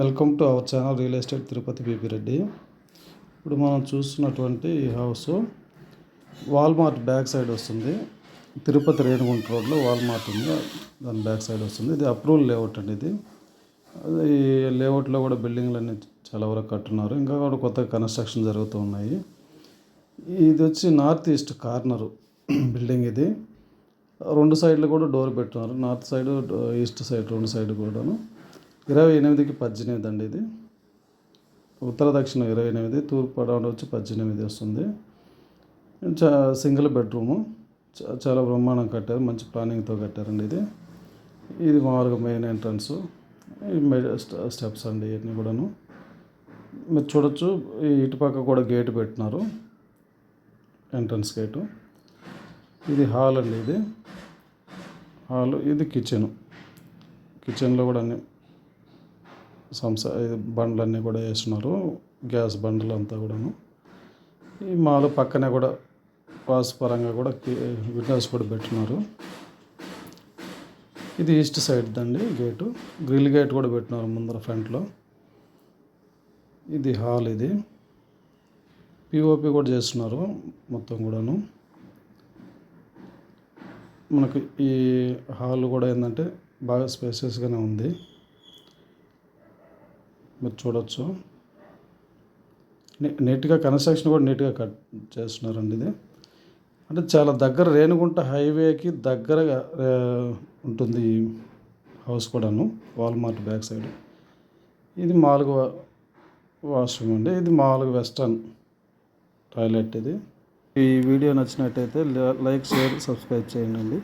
Welcome to our channel real estate Tirupati B P Reddy. ఇప్పుడు మనం చూస్తున్నటువంటి ఈ హౌస్ వాల్మార్ట్ బ్యాక్ సైడ్ వస్తుంది. తిరుపతి రేణుగుంట రోడ్లో వాల్మార్ట్ ఉంది. దాని బ్యాక్ సైడ్ వస్తుంది. ఇది అప్రూవల్ లేఅవుట్ అండి ఇది. ఈ లేఅవుట్లో కూడా బిల్డింగ్లు అన్నీ చాలా వరకు కట్టున్నారు. ఇంకా కూడా కొత్తగా కన్స్ట్రక్షన్ జరుగుతూ ఉన్నాయి. ఇది వచ్చి నార్త్ ఈస్ట్ కార్నరు బిల్డింగ్ ఇది. రెండు సైడ్లు కూడా డోర్ పెట్టున్నారు. నార్త్ సైడ్ ఈస్ట్ సైడ్ రెండు సైడ్ కూడాను. ఇరవై ఎనిమిదికి పద్దెనిమిది అండి ఇది. ఉత్తర దక్షిణ ఇరవై ఎనిమిది తూర్పు పడవ వచ్చి పద్దెనిమిది వస్తుంది. Single bedroom. చాలా బ్రహ్మాండం కట్టారు మంచి ప్లానింగ్తో కట్టారండి ఇది. ఇది మామూలుగా మెయిన్ ఎంట్రన్స్. స్టెప్స్ అండి ఇవన్నీ కూడాను. మీరు చూడొచ్చు ఈ ఇటుపక్క కూడా గేట్ పెట్టినారు. Entrance gate. ఇది హాల్ అండి ఇది. హాల్ ఇది కిచెన్. కిచెన్లో కూడా అన్ని సంస ఇది బండ్లన్నీ కూడా వేస్తున్నారు. గ్యాస్ బండ్లు అంతా కూడాను. ఈ మాలు పక్కనే కూడా వాస్తు పరంగా కూడా విండోస్ కూడా పెట్టినారు. ఇది ఈస్ట్ సైడ్ అండి గేటు. గ్రిల్ గేట్ కూడా పెట్టినారు ముందర ఫ్రంట్లో. ఇది హాల్ ఇది. పిఓపి కూడా చేస్తున్నారు మొత్తం కూడాను. మనకు ఈ హాల్ కూడా ఏంటంటే బాగా స్పేసియస్గానే ఉంది. మీరు చూడొచ్చు. నీట్గా కన్స్ట్రక్షన్ కూడా నీట్గా కట్ చేస్తున్నారండి ఇది. అంటే చాలా దగ్గర రేణుగుంట హైవేకి దగ్గరగా ఉంటుంది ఈ హౌస్ కూడాను వాల్మార్ట్ బ్యాక్ సైడ్. ఇది మాలుగు వాష్రూమ్ అండి. ఇది మాలుగు వెస్టర్న్ టాయిలెట్ ఇది. ఈ వీడియో నచ్చినట్టయితే లైక్ షేర్ సబ్స్క్రైబ్ చేయండి